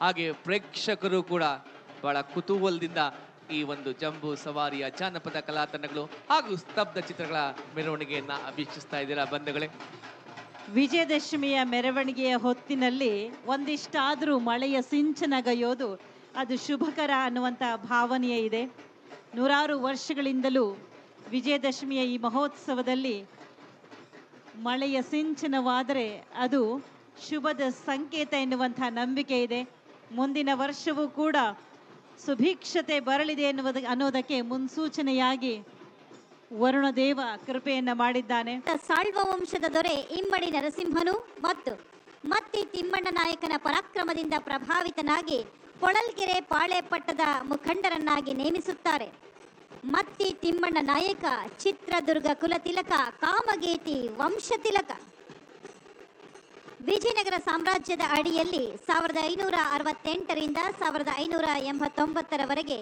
ಹಾಗೆ ಪ್ರೇಕ್ಷಕರು ಕೂಡ ಬಹಳ ಕುತೂಹಲದಿಂದ ಈ ಒಂದು ಜಂಬೂ ಸವಾರಿಯ ಜಾನಪದ ಕಲಾ ತಂಡಗಳು ಹಾಗೂ ಸ್ತಬ್ಧ ಚಿತ್ರಗಳ ಮೆರವಣಿಗೆಯನ್ನ ವೀಕ್ಷಿಸ್ತಾ ಇದ್ದೀರಾ ಬಂಧುಗಳೇ. ವಿಜಯದಶಮಿಯ ಮೆರವಣಿಗೆಯ ಹೊತ್ತಿನಲ್ಲಿ ಒಂದಿಷ್ಟಾದರೂ ಮಳೆಯ ಸಿಂಚನಗೈಯೋದು ಅದು ಶುಭಕರ ಅನ್ನುವಂಥ ಭಾವನೆಯೇ ಇದೆ. ನೂರಾರು ವರ್ಷಗಳಿಂದಲೂ ವಿಜಯದಶಮಿಯ ಈ ಮಹೋತ್ಸವದಲ್ಲಿ ಮಳೆಯ ಸಿಂಚನವಾದರೆ ಅದು ಶುಭದ ಸಂಕೇತ ಎನ್ನುವಂಥ ನಂಬಿಕೆ ಇದೆ. ಮುಂದಿನ ವರ್ಷವೂ ಕೂಡ ಸುಭಿಕ್ಷತೆ ಬರಲಿದೆ ಎನ್ನುವುದ ಅನ್ನೋದಕ್ಕೆ ಮುನ್ಸೂಚನೆಯಾಗಿ ವರುಣದೇವ ಕೃಪೆಯನ್ನ ಮಾಡಿದ್ದಾನೆ. ಸಾಳ್ವ ವಂಶದ ದೊರೆ ಇಮ್ಮಡಿ ನರಸಿಂಹನು ಮತ್ತು ಮತ್ತಿ ತಿಮ್ಮಣ್ಣ ನಾಯಕನ ಪರಾಕ್ರಮದಿಂದ ಪ್ರಭಾವಿತನಾಗಿ ಕೊಳಲ್ಗೆರೆ ಪಾಳೆಪಟ್ಟದ ಮುಖಂಡರನ್ನಾಗಿ ನೇಮಿಸುತ್ತಾರೆ. ಮತ್ತಿ ತಿಮ್ಮಣ್ಣ ನಾಯಕ ಚಿತ್ರದುರ್ಗ ಕುಲತಿಲಕ ಕಾಮಗೇತಿ ವಂಶತಿಲಕ ವಿಜಯನಗರ ಸಾಮ್ರಾಜ್ಯದ ಅಡಿಯಲ್ಲಿ ಸಾವಿರದ ಐನೂರ ಅರವತ್ತೆಂಟರಿಂದ ಸಾವಿರದ ಐನೂರ ಎಂಬತ್ತೊಂಬತ್ತರವರೆಗೆ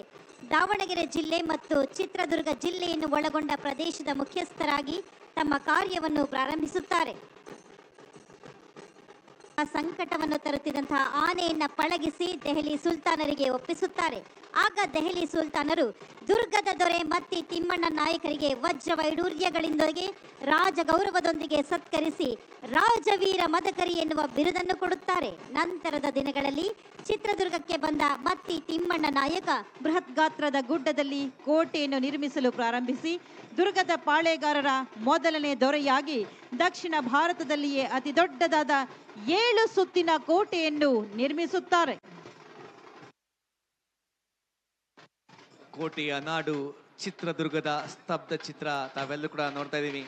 ದಾವಣಗೆರೆ ಜಿಲ್ಲೆ ಮತ್ತು ಚಿತ್ರದುರ್ಗ ಜಿಲ್ಲೆಯನ್ನು ಒಳಗೊಂಡ ಪ್ರದೇಶದ ಮುಖ್ಯಸ್ಥರಾಗಿ ತಮ್ಮ ಕಾರ್ಯವನ್ನು ಪ್ರಾರಂಭಿಸುತ್ತಾರೆ. ಸಂಕಟವನ್ನು ತರುತ್ತಿದ್ದಂತಹ ಆನೆಯನ್ನ ಪಳಗಿಸಿ ದೆಹಲಿ ಸುಲ್ತಾನರಿಗೆ ಒಪ್ಪಿಸುತ್ತಾರೆ. ಆಗ ದೆಹಲಿ ಸುಲ್ತಾನರು ದುರ್ಗದ ದೊರೆ ಮತ್ತಿ ತಿಮ್ಮಣ್ಣ ನಾಯಕರಿಗೆ ವಜ್ರ ವೈಡೂರ್ಯಗಳಿಂದೊಳಗೆ ರಾಜ ಗೌರವದೊಂದಿಗೆ ಸತ್ಕರಿಸಿ ರಾಜವೀರ ಮದಕರಿ ಎನ್ನುವ ಬಿರುದನ್ನು ಕೊಡುತ್ತಾರೆ. ನಂತರದ ದಿನಗಳಲ್ಲಿ ಚಿತ್ರದುರ್ಗಕ್ಕೆ ಬಂದ ಮತ್ತಿ ತಿಮ್ಮಣ್ಣ ನಾಯಕ ಬೃಹತ್ ಗಾತ್ರದ ಗುಡ್ಡದಲ್ಲಿ ಕೋಟೆಯನ್ನು ನಿರ್ಮಿಸಲು ಪ್ರಾರಂಭಿಸಿ ದುರ್ಗದ ಪಾಳೆಗಾರರ ಮೊದಲನೇ ದೊರೆಯಾಗಿ ದಕ್ಷಿಣ ಭಾರತದಲ್ಲಿಯೇ ಅತಿ ದೊಡ್ಡದಾದ ಏಳು ಸುತ್ತಿನ ಕೋಟೆಯನ್ನು ನಿರ್ಮಿಸುತ್ತಾರೆ. ಕೋಟೆಯ ನಾಡು ಚಿತ್ರದುರ್ಗದ ಸ್ತಬ್ಧ ಚಿತ್ರ ತಾವೆಲ್ಲೂ ಕೂಡ ನೋಡ್ತಾ ಇದ್ದೀವಿ.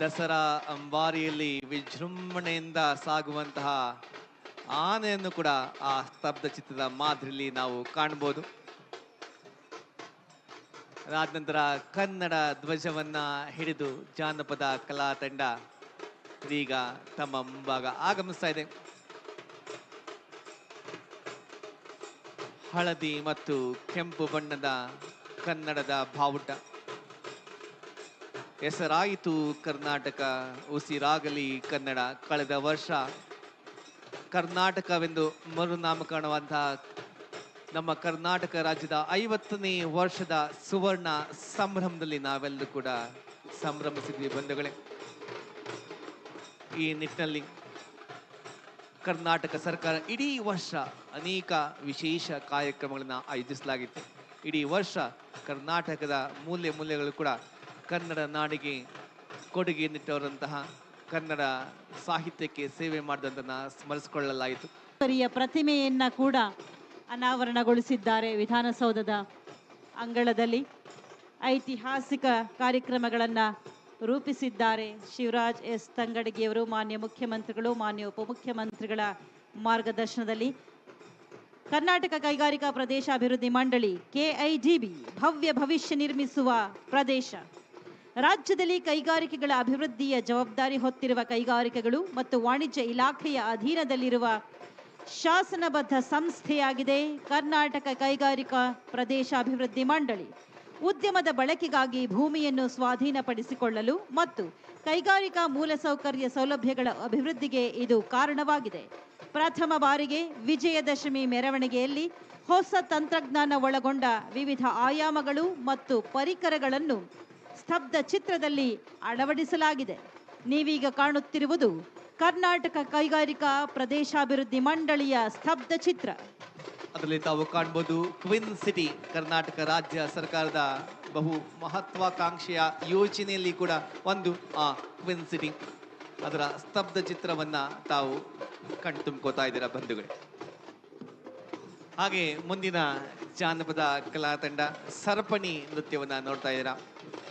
ದಸರಾ ಅಂಬಾರಿಯಲ್ಲಿ ವಿಜೃಂಭಣೆಯಿಂದ ಸಾಗುವಂತಹ ಆನೆಯನ್ನು ಕೂಡ ಆ ಸ್ತಬ್ಧ ಚಿತ್ರದ ಮಾದರಿಯಲ್ಲಿ ನಾವು ಕಾಣ್ಬೋದು. ಅದಾದ ನಂತರ ಕನ್ನಡ ಧ್ವಜವನ್ನ ಹಿಡಿದು ಜಾನಪದ ಕಲಾ ತಂಡ ಇದೀಗ ತಮ್ಮ ಮುಂಭಾಗ ಆಗಮಿಸ್ತಾ ಇದೆ. ಹಳದಿ ಮತ್ತು ಕೆಂಪು ಬಣ್ಣದ ಕನ್ನಡದ ಬಾವುಟ. ಹೆಸರಾಯಿತು ಕರ್ನಾಟಕ, ಉಸಿರಾಗಲಿ ಕನ್ನಡ. ಕಳೆದ ವರ್ಷ ಕರ್ನಾಟಕವೆಂದು ಮರುನಾಮಕರಣವಾದಂತಹ ನಮ್ಮ ಕರ್ನಾಟಕ ರಾಜ್ಯದ ಐವತ್ತನೇ ವರ್ಷದ ಸುವರ್ಣ ಸಂಭ್ರಮದಲ್ಲಿ ನಾವೆಲ್ಲರೂ ಕೂಡ ಸಂಭ್ರಮಿಸಿದ್ವಿ ಬಂಧುಗಳೇ. ಈ ನಿಟ್ಟಿನಲ್ಲಿ ಕರ್ನಾಟಕ ಸರ್ಕಾರ ಇಡೀ ವರ್ಷ ಅನೇಕ ವಿಶೇಷ ಕಾರ್ಯಕ್ರಮಗಳನ್ನು ಆಯೋಜಿಸಲಾಗಿತ್ತು. ಇಡೀ ವರ್ಷ ಕರ್ನಾಟಕದ ಮೂಲೆ ಮೂಲೆಗಳು ಕೂಡ ಕನ್ನಡ ನಾಡಿಗೆ ಕೊಡುಗೆ ನೀಡಿದವರಂತಹ ಕನ್ನಡ ಸಾಹಿತ್ಯಕ್ಕೆ ಸೇವೆ ಮಾಡಿದಂತಹ ಸ್ಮರಿಸಿಕೊಳ್ಳಲಾಯಿತು. ಪ್ರತಿಮೆಯನ್ನ ಕೂಡ ಅನಾವರಣಗೊಳಿಸಿದ್ದಾರೆ ವಿಧಾನಸೌಧದ ಅಂಗಳದಲ್ಲಿ. ಐತಿಹಾಸಿಕ ಕಾರ್ಯಕ್ರಮಗಳನ್ನು ರೂಪಿಸಿದ್ದಾರೆ. ಶಿವರಾಜ್ ಎಸ್. ತಂಗಡಗಿಯವರು, ಮಾನ್ಯ ಮುಖ್ಯಮಂತ್ರಿಗಳು, ಮಾನ್ಯ ಉಪಮುಖ್ಯಮಂತ್ರಿಗಳ ಮಾರ್ಗದರ್ಶನದಲ್ಲಿ. ಕರ್ನಾಟಕ ಕೈಗಾರಿಕಾ ಪ್ರದೇಶ ಅಭಿವೃದ್ಧಿ ಮಂಡಳಿ, ಕೆಐಜಿಬಿ, ಭವ್ಯ ಭವಿಷ್ಯ ನಿರ್ಮಿಸುವ ಪ್ರದೇಶ. ರಾಜ್ಯದಲ್ಲಿ ಕೈಗಾರಿಕೆಗಳ ಅಭಿವೃದ್ಧಿಯ ಜವಾಬ್ದಾರಿ ಹೊತ್ತಿರುವ ಕೈಗಾರಿಕೆಗಳು ಮತ್ತು ವಾಣಿಜ್ಯ ಇಲಾಖೆಯ ಅಧೀನದಲ್ಲಿರುವ ಶಾಸನಬದ್ಧ ಸಂಸ್ಥೆಯಾಗಿದೆ ಕರ್ನಾಟಕ ಕೈಗಾರಿಕಾ ಪ್ರದೇಶ ಅಭಿವೃದ್ಧಿ ಮಂಡಳಿ. ಉದ್ಯಮದ ಬಳಕೆಗಾಗಿ ಭೂಮಿಯನ್ನು ಸ್ವಾಧೀನಪಡಿಸಿಕೊಳ್ಳಲು ಮತ್ತು ಕೈಗಾರಿಕಾ ಮೂಲಸೌಕರ್ಯ ಸೌಲಭ್ಯಗಳ ಅಭಿವೃದ್ಧಿಗೆ ಇದು ಕಾರಣವಾಗಿದೆ. ಪ್ರಥಮ ಬಾರಿಗೆ ವಿಜಯದಶಮಿ ಮೆರವಣಿಗೆಯಲ್ಲಿ ಹೊಸ ತಂತ್ರಜ್ಞಾನ ಒಳಗೊಂಡ ವಿವಿಧ ಆಯಾಮಗಳು ಮತ್ತು ಪರಿಕರಗಳನ್ನು ಸ್ತಬ್ಧ ಚಿತ್ರದಲ್ಲಿ ಅಳವಡಿಸಲಾಗಿದೆ. ನೀವೀಗ ಕಾಣುತ್ತಿರುವುದು ಕರ್ನಾಟಕ ಕೈಗಾರಿಕಾ ಪ್ರದೇಶಾಭಿವೃದ್ಧಿ ಮಂಡಳಿಯ ಸ್ತಬ್ಧ ಚಿತ್ರ. ಅದರಲ್ಲಿ ತಾವು ಕಾಣ್ಬೋದು ಕ್ವಿನ್ ಸಿಟಿ ಕರ್ನಾಟಕ ರಾಜ್ಯ ಸರ್ಕಾರದ ಬಹು ಮಹತ್ವಾಕಾಂಕ್ಷೆಯ ಯೋಜನೆಯಲ್ಲಿ ಕೂಡ ಒಂದು ಆ ಕ್ವಿನ್ ಸಿಟಿ ಅದರ ಸ್ತಬ್ಧ ಚಿತ್ರವನ್ನ ತಾವು ಕಣ್ತುಂಬ್ಕೋತಾ ಇದ್ದೀರಾ ಬಂಧುಗಳೇ. ಹಾಗೆ ಮುಂದಿನ ಜಾನಪದ ಕಲಾ ತಂಡ ಸರಪಣಿ ನೃತ್ಯವನ್ನ ನೋಡ್ತಾ ಇದ್ದೀರಾ.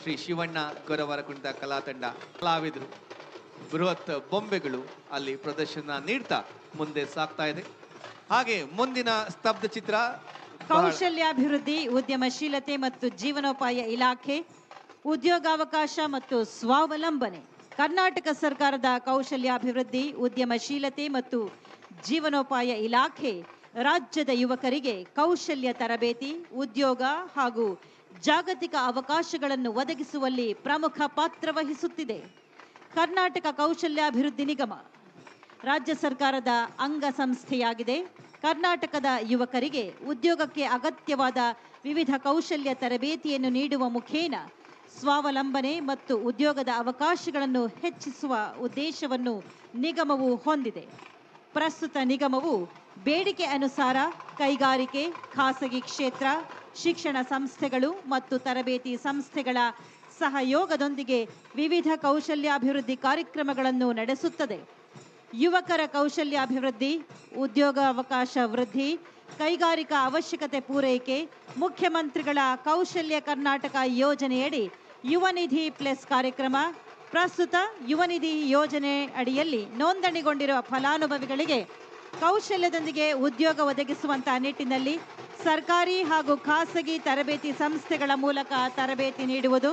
ಶ್ರೀ ಶಿವಣ್ಣ ಗೊರವರ ಕುಣಿತ ಕಲಾ ತಂಡ, ಕಲಾವಿದರು, ಬೃಹತ್ ಬೊಂಬೆಗಳು ಅಲ್ಲಿ ಪ್ರದರ್ಶನ ನೀಡ್ತಾ ಮುಂದೆ ಸಾಗ್ತಾ ಇದೆ. ಹಾಗೆ ಮುಂದಿನ ಸ್ತಬ್ಧ ಚಿತ್ರ ಕೌಶಲ್ಯಾಭಿವೃದ್ಧಿ, ಉದ್ಯಮಶೀಲತೆ ಮತ್ತು ಜೀವನೋಪಾಯ ಇಲಾಖೆ, ಉದ್ಯೋಗಾವಕಾಶ ಮತ್ತು ಸ್ವಾವಲಂಬನೆ. ಕರ್ನಾಟಕ ಸರ್ಕಾರದ ಕೌಶಲ್ಯಾಭಿವೃದ್ಧಿ, ಉದ್ಯಮಶೀಲತೆ ಮತ್ತು ಜೀವನೋಪಾಯ ಇಲಾಖೆ ರಾಜ್ಯದ ಯುವಕರಿಗೆ ಕೌಶಲ್ಯ ತರಬೇತಿ, ಉದ್ಯೋಗ ಹಾಗೂ ಜಾಗತಿಕ ಅವಕಾಶಗಳನ್ನು ಒದಗಿಸುವಲ್ಲಿ ಪ್ರಮುಖ ಪಾತ್ರ ವಹಿಸುತ್ತಿದೆ. ಕರ್ನಾಟಕ ಕೌಶಲ್ಯಾಭಿವೃದ್ಧಿ ನಿಗಮ. ರಾಜ್ಯ ಸರ್ಕಾರದ ಅಂಗಸಂಸ್ಥೆಯಾಗಿದೆ ಕರ್ನಾಟಕದ ಯುವಕರಿಗೆ ಉದ್ಯೋಗಕ್ಕೆ ಅಗತ್ಯವಾದ ವಿವಿಧ ಕೌಶಲ್ಯ ತರಬೇತಿಯನ್ನು ನೀಡುವ ಮುಖೇನ ಸ್ವಾವಲಂಬನೆ ಮತ್ತು ಉದ್ಯೋಗದ ಅವಕಾಶಗಳನ್ನು ಹೆಚ್ಚಿಸುವ ಉದ್ದೇಶವನ್ನು ನಿಗಮವು ಹೊಂದಿದೆ. ಪ್ರಸ್ತುತ ನಿಗಮವು ಬೇಡಿಕೆ ಅನುಸಾರ ಕೈಗಾರಿಕೆ, ಖಾಸಗಿ ಕ್ಷೇತ್ರ, ಶಿಕ್ಷಣ ಸಂಸ್ಥೆಗಳು ಮತ್ತು ತರಬೇತಿ ಸಂಸ್ಥೆಗಳ ಸಹಯೋಗದೊಂದಿಗೆ ವಿವಿಧ ಕೌಶಲ್ಯಾಭಿವೃದ್ಧಿ ಕಾರ್ಯಕ್ರಮಗಳನ್ನು ನಡೆಸುತ್ತದೆ. ಯುವಕರ ಕೌಶಲ್ಯಾಭಿವೃದ್ಧಿ ಉದ್ಯೋಗಾವಕಾಶ ವೃದ್ಧಿ, ಕೈಗಾರಿಕಾ ಅವಶ್ಯಕತೆ ಪೂರೈಕೆ, ಮುಖ್ಯಮಂತ್ರಿಗಳ ಕೌಶಲ್ಯ ಕರ್ನಾಟಕ ಯೋಜನೆಯಡಿ ಯುವನಿಧಿ ಪ್ಲಸ್ ಕಾರ್ಯಕ್ರಮ, ಪ್ರಸ್ತುತ ಯುವನಿಧಿ ಯೋಜನೆ ಅಡಿಯಲ್ಲಿ ನೋಂದಣಿಗೊಂಡಿರುವ ಫಲಾನುಭವಿಗಳಿಗೆ ಕೌಶಲ್ಯದೊಂದಿಗೆ ಉದ್ಯೋಗ ಒದಗಿಸುವಂತಹ ನಿಟ್ಟಿನಲ್ಲಿ ಸರ್ಕಾರಿ ಹಾಗೂ ಖಾಸಗಿ ತರಬೇತಿ ಸಂಸ್ಥೆಗಳ ಮೂಲಕ ತರಬೇತಿ ನೀಡುವುದು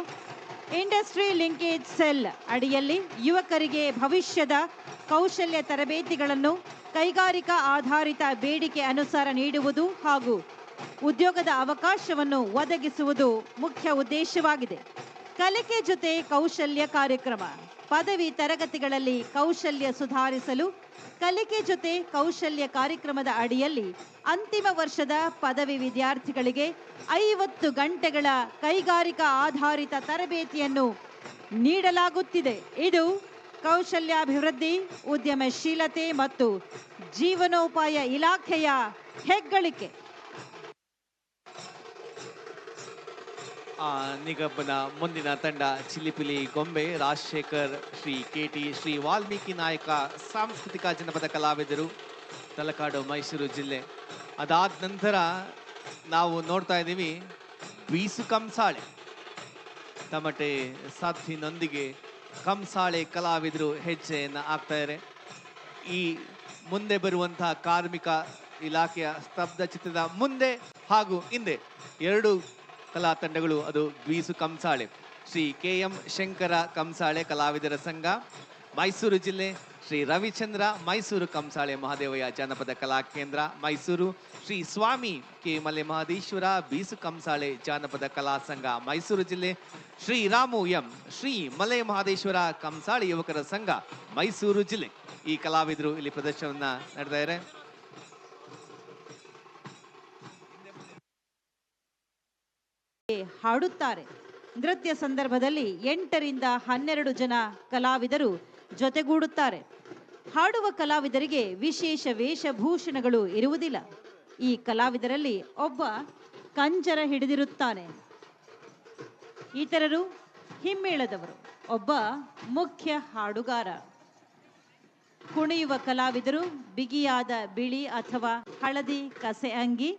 ಇಂಡಸ್ಟ್ರಿ ಲಿಂಕೇಜ್ ಸೆಲ್ ಅಡಿಯಲ್ಲಿ ಯುವಕರಿಗೆ ಭವಿಷ್ಯದ ಕೌಶಲ್ಯ ತರಬೇತಿಗಳನ್ನು ಕೈಗಾರಿಕಾ ಆಧಾರಿತ ಬೇಡಿಕೆ ಅನುಸಾರ ನೀಡುವುದು ಹಾಗೂ ಉದ್ಯೋಗದ ಅವಕಾಶವನ್ನು ಒದಗಿಸುವುದು ಮುಖ್ಯ ಉದ್ದೇಶವಾಗಿದೆ. ಕಲಿಕೆ ಜೊತೆ ಕೌಶಲ್ಯ ಕಾರ್ಯಕ್ರಮ. ಪದವಿ ತರಗತಿಗಳಲ್ಲಿ ಕೌಶಲ್ಯ ಸುಧಾರಿಸಲು ಕಲಿಕೆ ಜೊತೆ ಕೌಶಲ್ಯ ಕಾರ್ಯಕ್ರಮದ ಅಡಿಯಲ್ಲಿ ಅಂತಿಮ ವರ್ಷದ ಪದವಿ ವಿದ್ಯಾರ್ಥಿಗಳಿಗೆ ಐವತ್ತು ಗಂಟೆಗಳ ಕೈಗಾರಿಕಾ ಆಧಾರಿತ ತರಬೇತಿಯನ್ನು ನೀಡಲಾಗುತ್ತಿದೆ. ಇದು ಕೌಶಲ್ಯಾಭಿವೃದ್ಧಿ, ಉದ್ಯಮಶೀಲತೆ ಮತ್ತು ಜೀವನೋಪಾಯ ಇಲಾಖೆಯ ಹೆಗ್ಗಳಿಕೆ. ಆ, ನಿಗಮನ ಮುಂದಿನ ತಂಡ ಚಿಲಿಪಿಲಿ ಗೊಂಬೆ, ರಾಜಶೇಖರ್, ಶ್ರೀ ಕೆ ಟಿ ಶ್ರೀ ವಾಲ್ಮೀಕಿ ನಾಯಕ, ಸಾಂಸ್ಕೃತಿಕ ಜನಪದ ಕಲಾವಿದರು, ತಲಕಾಡು, ಮೈಸೂರು ಜಿಲ್ಲೆ. ಅದಾದ ನಂತರ ನಾವು ನೋಡ್ತಾ ಇದ್ದೀವಿ, ಬೀಸು ಕಂಸಾಳೆ. ತಮಟೆ ಸಾಥಿನೊಂದಿಗೆ ಕಂಸಾಳೆ ಕಲಾವಿದರು ಹೆಜ್ಜೆಯನ್ನು ಹಾಕ್ತಾರೆ ಈ ಮುಂದೆ ಬರುವಂತಹ ಕಾರ್ಮಿಕ ಇಲಾಖೆಯ ಸ್ತಬ್ಧ ಚಿತ್ರದ ಮುಂದೆ ಹಾಗೂ ಹಿಂದೆ ಎರಡು ಕಲಾ ತಂಡಗಳು ಅದು ಬೀಸು ಕಂಸಾಳೆ. ಶ್ರೀ ಕೆ ಎಂ ಶಂಕರ ಕಂಸಾಳೆ ಕಲಾವಿದರ ಸಂಘ, ಮೈಸೂರು ಜಿಲ್ಲೆ ಶ್ರೀ ರವಿಚಂದ್ರ ಮೈಸೂರು ಕಂಸಾಳೆ ಮಹಾದೇವಯ್ಯ ಜಾನಪದ ಕಲಾ ಕೇಂದ್ರ, ಮೈಸೂರು ಶ್ರೀ ಸ್ವಾಮಿ ಕೆ. ಮಲೆ ಮಹದೇಶ್ವರ ಬೀಸು ಕಂಸಾಳೆ ಜಾನಪದ ಕಲಾ ಸಂಘ, ಮೈಸೂರು ಜಿಲ್ಲೆ ಶ್ರೀ ರಾಮು ಎಂ. ಶ್ರೀ ಮಲೆ ಮಹದೇಶ್ವರ ಕಂಸಾಳೆ ಯುವಕರ ಸಂಘ, ಮೈಸೂರು ಜಿಲ್ಲೆ. ಈ ಕಲಾವಿದರು ಇಲ್ಲಿ ಪ್ರದರ್ಶನವನ್ನು ನಡೆತಾ ಇದ್ದಾರೆ ಹಾಡುತ್ತಾರೆ. ನೃತ್ಯ ಸಂದರ್ಭದಲ್ಲಿ ಎಂಟರಿಂದ ಹನ್ನೆರಡು ಜನ ಕಲಾವಿದರು ಜೊತೆಗೂಡುತ್ತಾರೆ. ಹಾಡುವ ಕಲಾವಿದರಿಗೆ ವಿಶೇಷ ವೇಷಭೂಷಣಗಳು ಇರುವುದಿಲ್ಲ. ಈ ಕಲಾವಿದರಲ್ಲಿ ಒಬ್ಬ ಕಂಜರ ಹಿಡಿದಿರುತ್ತಾನೆ. ಇತರರು ಹಿಮ್ಮೇಳದವರು. ಒಬ್ಬ ಮುಖ್ಯ ಹಾಡುಗಾರ. ಕುಣಿಯುವ ಕಲಾವಿದರು ಬಿಗಿಯಾದ ಬಿಳಿ ಅಥವಾ ಹಳದಿ ಕಸೆ ಅಂಗಿ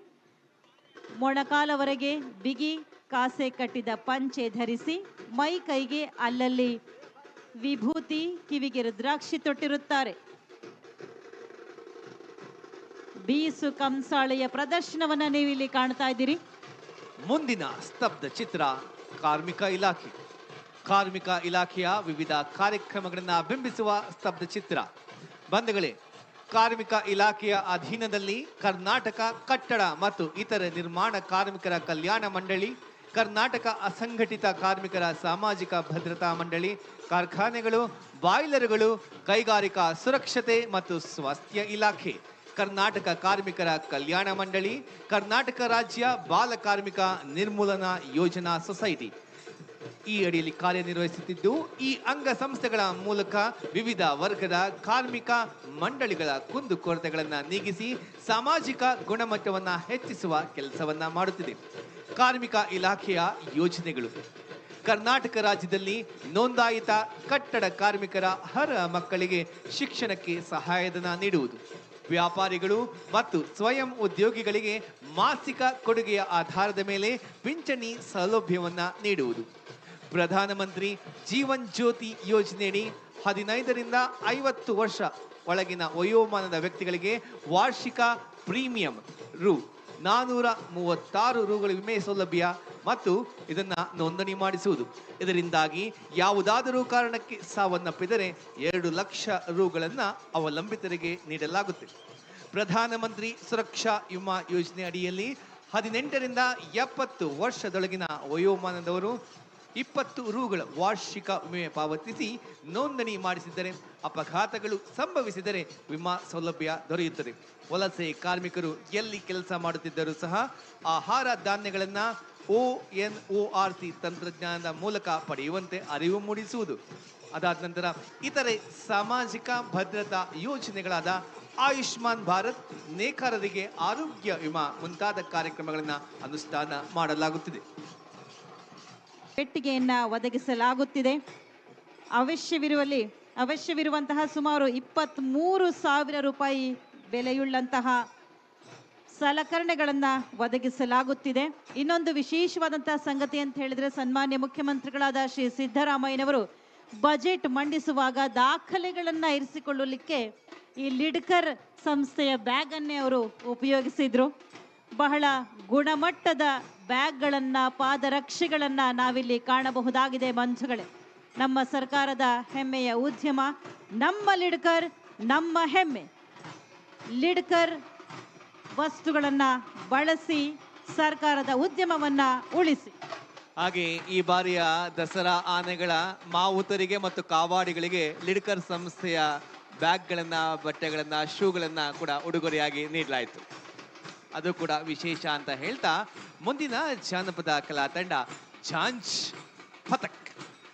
ಮೊಣಕಾಲವರೆಗೆ ಬಿಗಿ ಕಾಸೆ ಕಟ್ಟಿದ ಪಂಚೆ ಧರಿಸಿ ಮೈ ಕೈಗೆ ಅಲ್ಲಲ್ಲಿ ವಿಭೂತಿ, ಕಿವಿಗೆ ರುದ್ರಾಕ್ಷಿ ತೊಟ್ಟಿರುತ್ತಾರೆ. ಬೀಸು ಕಂಸಾಳೆಯ ಪ್ರದರ್ಶನವನ್ನ ನೀವು ಇಲ್ಲಿ ಕಾಣ್ತಾ ಇದ್ದೀರಿ. ಮುಂದಿನ ಸ್ತಬ್ಧ ಚಿತ್ರ ಕಾರ್ಮಿಕ ಇಲಾಖೆ. ಕಾರ್ಮಿಕ ಇಲಾಖೆಯ ವಿವಿಧ ಕಾರ್ಯಕ್ರಮಗಳನ್ನ ಬಿಂಬಿಸುವ ಸ್ತಬ್ಧ ಚಿತ್ರ. ಬಂಧುಗಳೇ, ಕಾರ್ಮಿಕ ಇಲಾಖೆಯ ಅಧೀನದಲ್ಲಿ ಕರ್ನಾಟಕ ಕಟ್ಟಡ ಮತ್ತು ಇತರ ನಿರ್ಮಾಣ ಕಾರ್ಮಿಕರ ಕಲ್ಯಾಣ ಮಂಡಳಿ ಕರ್ನಾಟಕ ಅಸಂಘಟಿತ ಕಾರ್ಮಿಕರ ಸಾಮಾಜಿಕ ಭದ್ರತಾ ಮಂಡಳಿ, ಕಾರ್ಖಾನೆಗಳು, ಬಾಯ್ಲರ್ಗಳು, ಕೈಗಾರಿಕಾ ಸುರಕ್ಷತೆ ಮತ್ತು ಸ್ವಾಸ್ಥ್ಯ ಇಲಾಖೆ, ಕರ್ನಾಟಕ ಕಾರ್ಮಿಕರ ಕಲ್ಯಾಣ ಮಂಡಳಿ, ಕರ್ನಾಟಕ ರಾಜ್ಯ ಬಾಲ ಕಾರ್ಮಿಕ ನಿರ್ಮೂಲನಾ ಯೋಜನಾ ಸೊಸೈಟಿ. ಈ ಅಡಿಯಲ್ಲಿ ಕಾರ್ಯನಿರ್ವಹಿಸುತ್ತಿದ್ದು, ಈ ಅಂಗ ಸಂಸ್ಥೆಗಳ ಮೂಲಕ ವಿವಿಧ ವರ್ಗದ ಕಾರ್ಮಿಕ ಮಂಡಳಿಗಳ ಕುಂದುಕೊರತೆಗಳನ್ನು ನೀಗಿಸಿ ಸಾಮಾಜಿಕ ಗುಣಮಟ್ಟವನ್ನು ಹೆಚ್ಚಿಸುವ ಕೆಲಸವನ್ನ ಮಾಡುತ್ತಿದೆ. ಕಾರ್ಮಿಕ ಇಲಾಖೆಯ ಯೋಜನೆಗಳು. ಕರ್ನಾಟಕ ರಾಜ್ಯದಲ್ಲಿ ನೋಂದಾಯಿತ ಕಟ್ಟಡ ಕಾರ್ಮಿಕರ ಹರ ಮಕ್ಕಳಿಗೆ ಶಿಕ್ಷಣಕ್ಕೆ ಸಹಾಯಧನ ನೀಡುವುದು. ವ್ಯಾಪಾರಿಗಳು ಮತ್ತು ಸ್ವಯಂ ಉದ್ಯೋಗಿಗಳಿಗೆ ಮಾಸಿಕ ಕೊಡುಗೆಯ ಆಧಾರದ ಮೇಲೆ ಪಿಂಚಣಿ ಸೌಲಭ್ಯವನ್ನು ನೀಡುವುದು. ಪ್ರಧಾನಮಂತ್ರಿ ಜೀವನ್ ಜ್ಯೋತಿ ಯೋಜನೆಯಡಿ ಹದಿನೈದರಿಂದ ಐವತ್ತು ವರ್ಷ ಒಳಗಿನ ವಯೋಮಾನದ ವ್ಯಕ್ತಿಗಳಿಗೆ ವಾರ್ಷಿಕ ಪ್ರೀಮಿಯಂ ರು. ನಾನೂರ ಮೂವತ್ತಾರು ರೂಗಳ ವಿಮೆ ಸೌಲಭ್ಯ ಮತ್ತು ಇದನ್ನು ನೋಂದಣಿ ಮಾಡಿಸುವುದು. ಇದರಿಂದಾಗಿ ಯಾವುದಾದರೂ ಕಾರಣಕ್ಕೆ ಸಾವನ್ನಪ್ಪಿದರೆ ಎರಡು ಲಕ್ಷ ರೂಗಳನ್ನು ಅವಲಂಬಿತರಿಗೆ ನೀಡಲಾಗುತ್ತೆ. ಪ್ರಧಾನಮಂತ್ರಿ ಸುರಕ್ಷಾ ವಿಮಾ ಯೋಜನೆ ಅಡಿಯಲ್ಲಿ ಹದಿನೆಂಟರಿಂದ ಎಪ್ಪತ್ತು ವರ್ಷದೊಳಗಿನ ವಯೋಮಾನದವರು ಇಪ್ಪತ್ತು ರೂಗಳ ವಾರ್ಷಿಕ ವಿಮೆ ಪಾವತಿಸಿ ನೋಂದಣಿ ಮಾಡಿಸಿದರೆ ಅಪಘಾತಗಳು ಸಂಭವಿಸಿದರೆ ವಿಮಾ ಸೌಲಭ್ಯ ದೊರೆಯುತ್ತದೆ. ವಲಸೆ ಕಾರ್ಮಿಕರು ಎಲ್ಲಿ ಕೆಲಸ ಮಾಡುತ್ತಿದ್ದರೂ ಸಹ ಆಹಾರ ಧಾನ್ಯಗಳನ್ನು O N O R C ತಂತ್ರಜ್ಞಾನದ ಮೂಲಕ ಪಡೆಯುವಂತೆ ಅರಿವು ಮೂಡಿಸುವುದು. ಅದಾದ ನಂತರ ಇತರೆ ಸಾಮಾಜಿಕ ಭದ್ರತಾ ಯೋಜನೆಗಳಾದ ಆಯುಷ್ಮಾನ್ ಭಾರತ್, ನೇಕಾರರಿಗೆ ಆರೋಗ್ಯ ವಿಮಾ ಮುಂತಾದ ಕಾರ್ಯಕ್ರಮಗಳನ್ನು ಅನುಷ್ಠಾನ ಮಾಡಲಾಗುತ್ತಿದೆ. ಪೆಟ್ಟಿಗೆಯನ್ನ ಒದಗಿಸಲಾಗುತ್ತಿದೆ. ಅವಶ್ಯವಿರುವಲ್ಲಿ, ಅವಶ್ಯವಿರುವಂತಹ ಸುಮಾರು ಇಪ್ಪತ್ತ್ಮೂರು ಸಾವಿರ ರೂಪಾಯಿ ಬೆಲೆಯುಳ್ಳಂತಹ ಸಲಕರಣೆಗಳನ್ನು ಒದಗಿಸಲಾಗುತ್ತಿದೆ. ಇನ್ನೊಂದು ವಿಶೇಷವಾದಂತಹ ಸಂಗತಿ ಅಂತ ಹೇಳಿದ್ರೆ ಸನ್ಮಾನ್ಯ ಮುಖ್ಯಮಂತ್ರಿಗಳಾದ ಶ್ರೀ ಸಿದ್ದರಾಮಯ್ಯನವರು ಬಜೆಟ್ ಮಂಡಿಸುವಾಗ ದಾಖಲೆಗಳನ್ನು ಇರಿಸಿಕೊಳ್ಳಲಿಕ್ಕೆ ಈ ಲಿಡ್ಕರ್ ಸಂಸ್ಥೆಯ ಬ್ಯಾಗ್ ಅನ್ನೇ ಅವರು ಉಪಯೋಗಿಸಿದ್ರು. ಬಹಳ ಗುಣಮಟ್ಟದ ಬ್ಯಾಗ್ಗಳನ್ನು, ಪಾದರಕ್ಷೆಗಳನ್ನು ನಾವಿಲ್ಲಿ ಕಾಣಬಹುದಾಗಿದೆ ಮಂಜುಗಳೇ ನಮ್ಮ ಸರ್ಕಾರದ ಹೆಮ್ಮೆಯ ಉದ್ಯಮ, ನಮ್ಮ ಲಿಡ್ಕರ್, ನಮ್ಮ ಹೆಮ್ಮೆ. ಲಿಡ್ಕರ್ ವಸ್ತುಗಳನ್ನು ಬಳಸಿ ಸರ್ಕಾರದ ಉದ್ಯಮವನ್ನ ಉಳಿಸಿ. ಹಾಗೆ ಈ ಬಾರಿಯ ದಸರಾ ಆನೆಗಳ ಮಾವುತರಿಗೆ ಮತ್ತು ಕಾವಾಡಿಗಳಿಗೆ ಲಿಡ್ಕರ್ ಸಂಸ್ಥೆಯ ಬ್ಯಾಗ್ಗಳನ್ನ, ಬಟ್ಟೆಗಳನ್ನ, ಶೂಗಳನ್ನ ಕೂಡ ಉಡುಗೊರೆಯಾಗಿ ನೀಡಲಾಯಿತು. ಅದು ಕೂಡ ವಿಶೇಷ ಅಂತ ಹೇಳ್ತಾ ಮುಂದಿನ ಜಾನಪದ ಕಲಾ ತಂಡ ಝಾಂಜ್ ಪಥಕ್.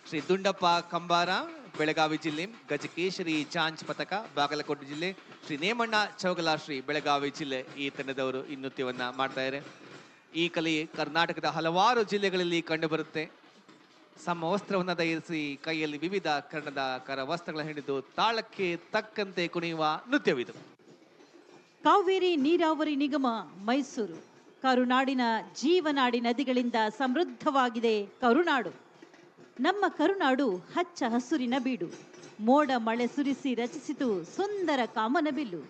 ಶ್ರೀ ದುಂಡಪ್ಪ ಕಂಬಾರ, ಬೆಳಗಾವಿ ಜಿಲ್ಲೆ ಗಜಕೇಶರಿ ಚಾಂಚ್ ಪಥಕ, ಬಾಗಲಕೋಟೆ ಜಿಲ್ಲೆ, ಶ್ರೀ ನೇಮಣ್ಣ ಚೌಗಲಾ ಶ್ರೀ ಬೆಳಗಾವಿ ಜಿಲ್ಲೆ ಈ ತಂಡದವರು ಈ ನೃತ್ಯವನ್ನ ಮಾಡ್ತಾ ಇದ್ದಾರೆ ಈ ಕಲೆ ಕರ್ನಾಟಕದ ಹಲವಾರು ಜಿಲ್ಲೆಗಳಲ್ಲಿ ಕಂಡುಬರುತ್ತೆ ಸಮವಸ್ತ್ರವನ್ನು ಧರಿಸಿ ಕೈಯಲ್ಲಿ ವಿವಿಧ ಕರ್ಣದ ಕರ ವಸ್ತ್ರಗಳ ಹಿಡಿದು ತಾಳಕ್ಕೆ ತಕ್ಕಂತೆ ಕುಣಿಯುವ ನೃತ್ಯವಿದು. ಕಾವೇರಿ ನೀರಾವರಿ ನಿಗಮ ಮೈಸೂರು. ಕರುನಾಡಿನ ಜೀವನಾಡಿ ನದಿಗಳಿಂದ ಸಮೃದ್ಧವಾಗಿದೆ ಕರುನಾಡು. ನಮ್ಮ ಕರುನಾಡು ಹಚ್ಚ ಹಸುರಿನ ಬೀಡು. ಮೋಡ ಮಳೆ ಸುರಿಸಿ ರಚಿಸಿತು ಸುಂದರ ಕಾಮನಬಿಲ್ಲು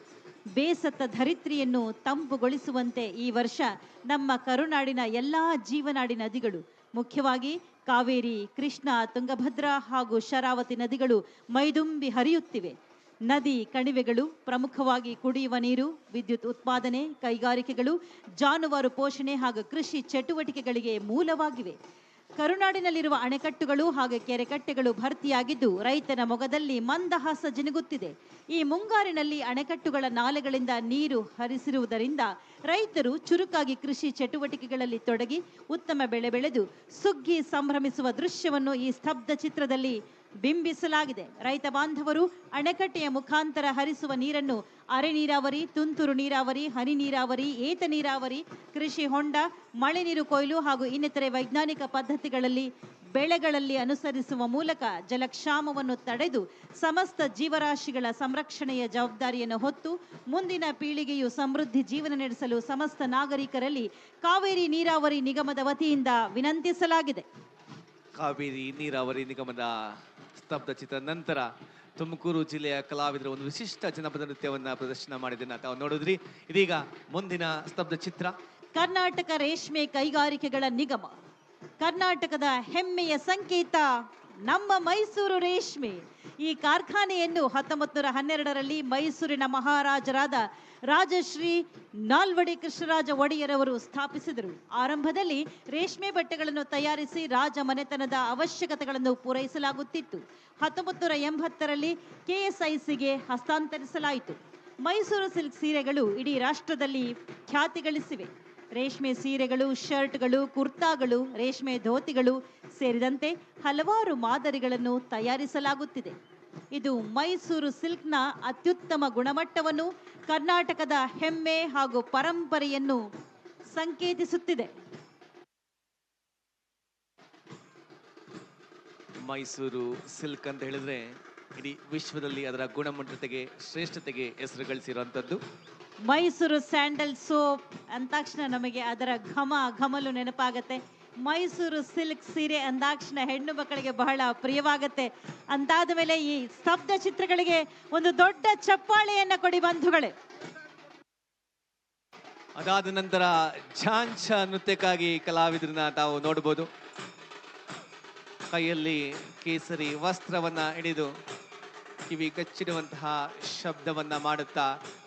ಬೇಸತ್ತ ಧರಿತ್ರಿಯನ್ನು ತಂಪುಗೊಳಿಸುವಂತೆ ಈ ವರ್ಷ ನಮ್ಮ ಕರುನಾಡಿನ ಎಲ್ಲಾ ಜೀವನಾಡಿ ನದಿಗಳು, ಮುಖ್ಯವಾಗಿ ಕಾವೇರಿ, ಕೃಷ್ಣ, ತುಂಗಭದ್ರಾ ಹಾಗೂ ಶರಾವತಿ ನದಿಗಳು ಮೈದುಂಬಿ ಹರಿಯುತ್ತಿವೆ. ನದಿ ಕಣಿವೆಗಳು ಪ್ರಮುಖವಾಗಿ ಕುಡಿಯುವ ನೀರು, ವಿದ್ಯುತ್ ಉತ್ಪಾದನೆ, ಕೈಗಾರಿಕೆಗಳು, ಜಾನುವಾರು ಪೋಷಣೆ ಹಾಗೂ ಕೃಷಿ ಚಟುವಟಿಕೆಗಳಿಗೆ ಮೂಲವಾಗಿವೆ. ಕರುನಾಡಿನಲ್ಲಿರುವ ಅಣೆಕಟ್ಟುಗಳು ಹಾಗೂ ಕೆರೆಕಟ್ಟೆಗಳು ಭರ್ತಿಯಾಗಿದ್ದು, ರೈತನ ಮೊಗದಲ್ಲಿ ಮಂದಹಾಸ ಜಿನುಗುತ್ತಿದೆ. ಈ ಮುಂಗಾರಿನಲ್ಲಿ ಅಣೆಕಟ್ಟುಗಳ ನಾಲೆಗಳಿಂದ ನೀರು ಹರಿಸಿರುವುದರಿಂದ ರೈತರು ಚುರುಕಾಗಿ ಕೃಷಿ ಚಟುವಟಿಕೆಗಳಲ್ಲಿ ತೊಡಗಿ, ಉತ್ತಮ ಬೆಳೆ ಬೆಳೆದು, ಸುಗ್ಗಿ ಸಂಭ್ರಮಿಸುವ ದೃಶ್ಯವನ್ನು ಈ ಸ್ತಬ್ಧ ಚಿತ್ರದಲ್ಲಿ ಬಿಂಬಿಸಲಾಗಿದೆ. ರೈತ ಬಾಂಧವರು ಅಣೆಕಟ್ಟೆಯ ಮುಖಾಂತರ ಹರಿಸುವ ನೀರನ್ನು ಅರೆ ನೀರಾವರಿ, ತುಂತುರು ನೀರಾವರಿ, ಹನಿ ನೀರಾವರಿ, ಏತ ನೀರಾವರಿ, ಕೃಷಿ ಹೊಂಡ, ಮಳೆ ನೀರು ಕೊಯ್ಲು ಹಾಗೂ ಇನ್ನಿತರೆ ವೈಜ್ಞಾನಿಕ ಪದ್ಧತಿಗಳಲ್ಲಿ, ಬೆಳೆಗಳಲ್ಲಿ ಅನುಸರಿಸುವ ಮೂಲಕ ಜಲಕ್ಷಾಮವನ್ನು ತಡೆದು ಸಮಸ್ತ ಜೀವರಾಶಿಗಳ ಸಂರಕ್ಷಣೆಯ ಜವಾಬ್ದಾರಿಯನ್ನು ಹೊತ್ತು ಮುಂದಿನ ಪೀಳಿಗೆಯು ಸಮೃದ್ಧಿ ಜೀವನ ನಡೆಸಲು ಸಮಸ್ತ ನಾಗರಿಕರಲ್ಲಿ ಕಾವೇರಿ ನೀರಾವರಿ ನಿಗಮದ ವತಿಯಿಂದ ವಿನಂತಿಸಲಾಗಿದೆ. ಕಾವೇರಿ ನೀರಾವರಿ ನಿಗಮದ ಸ್ತಬ್ಧ ಚಿತ್ರ ನಂತರ ತುಮಕೂರು ಜಿಲ್ಲೆಯ ಕಲಾವಿದರು ಒಂದು ವಿಶಿಷ್ಟ ಜನಪದ ನೃತ್ಯವನ್ನು ಪ್ರದರ್ಶನ ಮಾಡಿದ್ದನ್ನ ತಾವು ನೋಡಿದ್ರಿ. ಇದೀಗ ಮುಂದಿನ ಸ್ತಬ್ಧ ಚಿತ್ರ. ಕರ್ನಾಟಕ ರೇಷ್ಮೆ ಕೈಗಾರಿಕೆಗಳ ನಿಗಮ. ಕರ್ನಾಟಕದ ಹೆಮ್ಮೆಯ ಸಂಕೇತ ನಮ್ಮ ಮೈಸೂರು ರೇಷ್ಮೆ. ಈ ಕಾರ್ಖಾನೆಯನ್ನು ಹತ್ತೊಂಬತ್ತು ನೂರ ಹನ್ನೆರಡರಲ್ಲಿ ಮೈಸೂರಿನ ಮಹಾರಾಜರಾದ ರಾಜಶ್ರೀ ನಾಲ್ವಡಿ ಕೃಷ್ಣರಾಜ ಒಡೆಯರವರು ಸ್ಥಾಪಿಸಿದರು. ಆರಂಭದಲ್ಲಿ ರೇಷ್ಮೆ ಬಟ್ಟೆಗಳನ್ನು ತಯಾರಿಸಿ ರಾಜ ಮನೆತನದ ಅವಶ್ಯಕತೆಗಳನ್ನು ಪೂರೈಸಲಾಗುತ್ತಿತ್ತು. ಹತ್ತೊಂಬತ್ತು ನೂರ ಎಂಬತ್ತರಲ್ಲಿ ಕೆಎಸ್ಐಸಿಗೆ ಹಸ್ತಾಂತರಿಸಲಾಯಿತು. ಮೈಸೂರು ಸಿಲ್ಕ್ ಸೀರೆಗಳು ಇಡೀ ರಾಷ್ಟ್ರದಲ್ಲಿ ಖ್ಯಾತಿ ಗಳಿಸಿವೆ. ರೇಷ್ಮೆ ಸೀರೆಗಳು, ಶರ್ಟ್ಗಳು, ಕುರ್ತಾಗಳು, ರೇಷ್ಮೆ ಧೋತಿಗಳು ಸೇರಿದಂತೆ ಹಲವಾರು ಮಾದರಿಗಳನ್ನು ತಯಾರಿಸಲಾಗುತ್ತಿದೆ. ಇದು ಮೈಸೂರು ಸಿಲ್ಕ್ನ ಅತ್ಯುತ್ತಮ ಗುಣಮಟ್ಟವನ್ನು ಕರ್ನಾಟಕದ ಹೆಮ್ಮೆ ಹಾಗೂ ಪರಂಪರೆಯನ್ನು ಸಂಕೇತಿಸುತ್ತಿದೆ. ಮೈಸೂರು ಸಿಲ್ಕ್ ಅಂತ ಹೇಳಿದ್ರೆ ಇಡೀ ವಿಶ್ವದಲ್ಲಿ ಅದರ ಗುಣಮಟ್ಟತೆಗೆ, ಶ್ರೇಷ್ಠತೆಗೆ ಹೆಸರು ಗಳಿಸಿರುವಂಥದ್ದು ಮೈಸೂರು ಸ್ಯಾಂಡಲ್ ಸೋಪ್ ಅಂದಾಕ್ಷಣ ನಮಗೆ ಅದರ ಘಮ, ಘಮಲು ನೆನಪಾಗತ್ತೆ. ಮೈಸೂರು ಸಿಲ್ಕ್ ಸೀರೆ ಅಂದಾಕ್ಷಣ ಹೆಣ್ಣು ಮಕ್ಕಳಿಗೆ ಬಹಳ ಪ್ರಿಯವಾಗತ್ತೆ. ಅಂತಾದ ಮೇಲೆ ಈ ಸ್ತಬ್ಧ ಚಿತ್ರಗಳಿಗೆ ಒಂದು ದೊಡ್ಡ ಚಪ್ಪಾಳೆಯನ್ನ ಕೊಡಿ ಬಂಧುಗಳೇ. ಅದಾದ ನಂತರ ಝಾಂಚ ನೃತ್ಯಕ್ಕಾಗಿ ಕಲಾವಿದರನ್ನ ತಾವು ನೋಡಬಹುದು. ಕೈಯಲ್ಲಿ ಕೇಸರಿ ವಸ್ತ್ರವನ್ನ ಹಿಡಿದು ಕಿವಿ ಕಚ್ಚಿಡುವಂತಹ ಶಬ್ದವನ್ನ ಮಾಡುತ್ತಾ